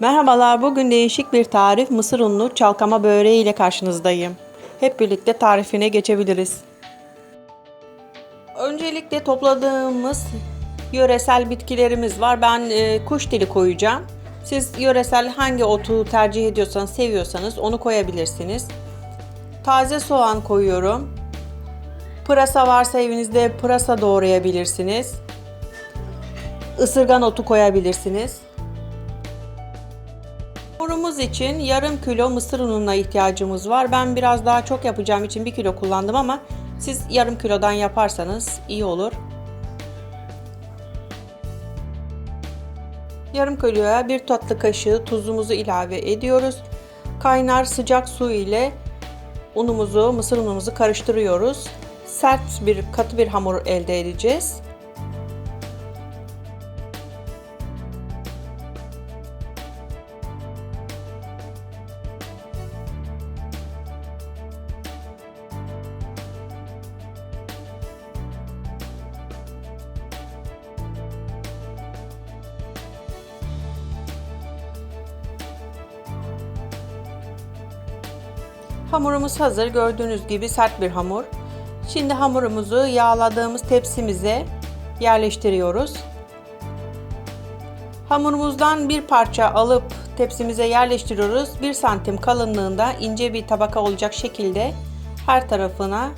Merhabalar, bugün değişik bir tarif mısır unlu çalkama böreği ile karşınızdayım. Hep birlikte tarifine geçebiliriz. Öncelikle topladığımız yöresel bitkilerimiz var. Ben e, kuş dili koyacağım. Siz yöresel hangi otu tercih ediyorsanız, seviyorsanız onu koyabilirsiniz. Taze soğan koyuyorum. Pırasa varsa evinizde pırasa doğrayabilirsiniz. Isırgan otu koyabilirsiniz. Hamurumuz için yarım kilo mısır ununa ihtiyacımız var. Ben biraz daha çok yapacağım için bir kilo kullandım ama siz yarım kilodan yaparsanız iyi olur. Yarım kiloya bir tatlı kaşığı tuzumuzu ilave ediyoruz. Kaynar sıcak su ile unumuzu, mısır unumuzu karıştırıyoruz. Sert bir katı bir hamur elde edeceğiz. Hamurumuz hazır. Gördüğünüz gibi sert bir hamur. Şimdi hamurumuzu yağladığımız tepsimize yerleştiriyoruz. Hamurumuzdan bir parça alıp tepsimize yerleştiriyoruz. 1 santim kalınlığında ince bir tabaka olacak şekilde her tarafına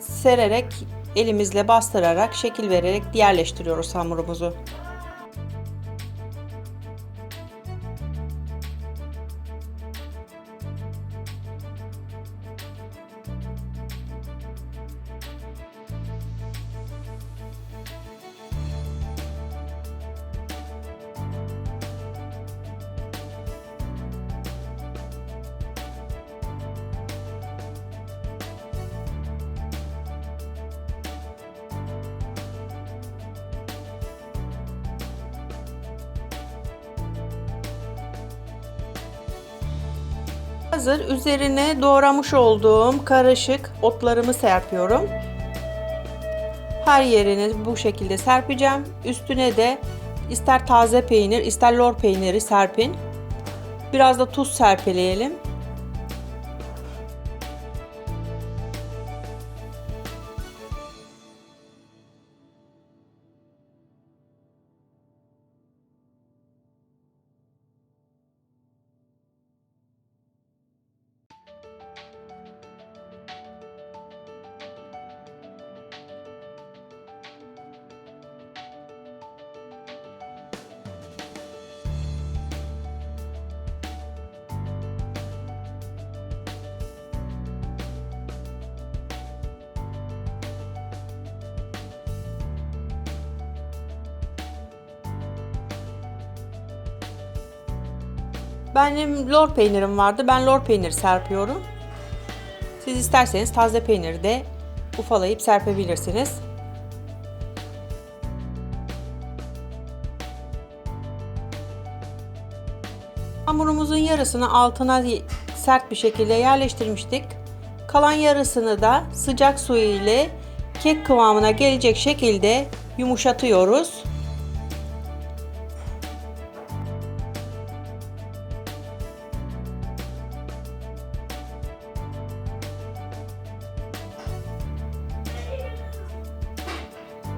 sererek elimizle bastırarak şekil vererek yerleştiriyoruz hamurumuzu. Hazır. Üzerine doğramış olduğum karışık otlarımı serpiyorum. Her yerini bu şekilde serpeceğim. Üstüne de ister taze peynir, ister lor peyniri serpin. Biraz da tuz serpeleyelim. Benim lor peynirim vardı. Ben lor peynir serpiyorum. Siz isterseniz taze peyniri de ufalayıp serpebilirsiniz. Hamurumuzun yarısını altına sert bir şekilde yerleştirmiştik. Kalan yarısını da sıcak su ile kek kıvamına gelecek şekilde yumuşatıyoruz.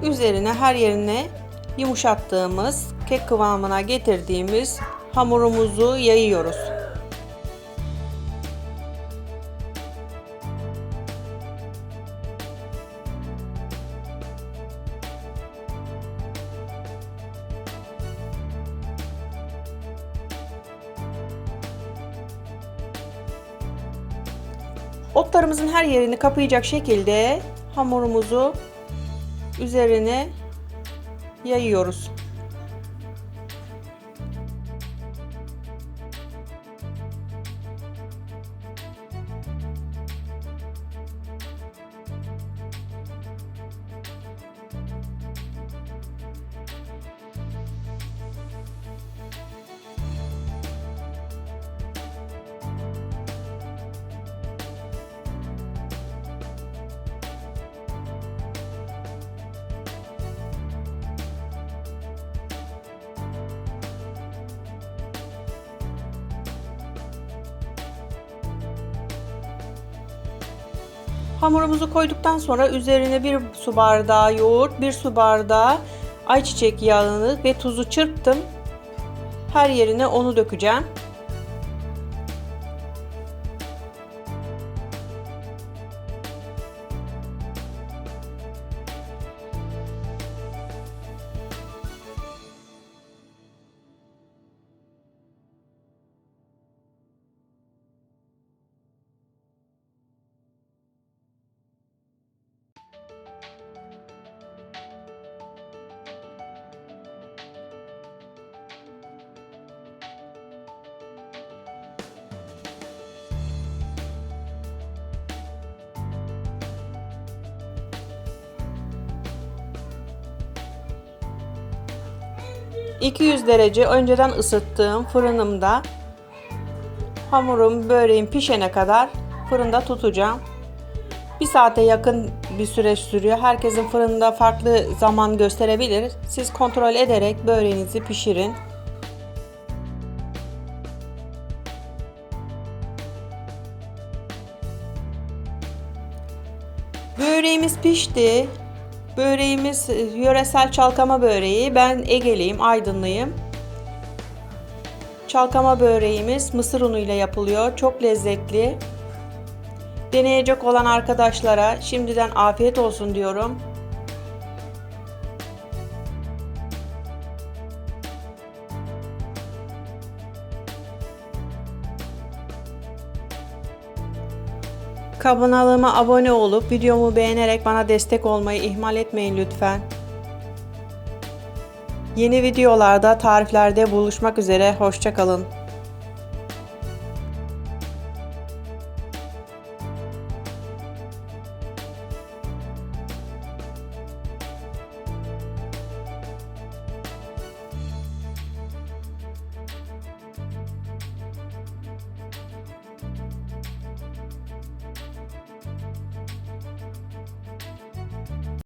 Üzerine her yerine yumuşattığımız kek kıvamına getirdiğimiz hamurumuzu yayıyoruz. Otlarımızın her yerini kapayacak şekilde hamurumuzu üzerine yayıyoruz. Hamurumuzu koyduktan sonra üzerine bir su bardağı yoğurt, bir su bardağı ayçiçek yağını ve tuzu çırptım. Her yerine onu dökeceğim. ...200 derece önceden ısıttığım fırınımda... ...hamurum, böreğim pişene kadar fırında tutacağım. Bir saate yakın bir süreç sürüyor. Herkesin fırında farklı zaman gösterebilir. Siz kontrol ederek böreğinizi pişirin. Böreğimiz pişti. Böreğimiz e, yöresel çalkama böreği. Ben Egeliyim, Aydınlıyım. Çalkama böreğimiz mısır unu ile yapılıyor. Çok lezzetli. Deneyecek olan arkadaşlara şimdiden afiyet olsun diyorum. Kanalıma abone olup videomu beğenerek bana destek olmayı ihmal etmeyin lütfen. Yeni videolarda, tariflerde buluşmak üzere. Hoşçakalın.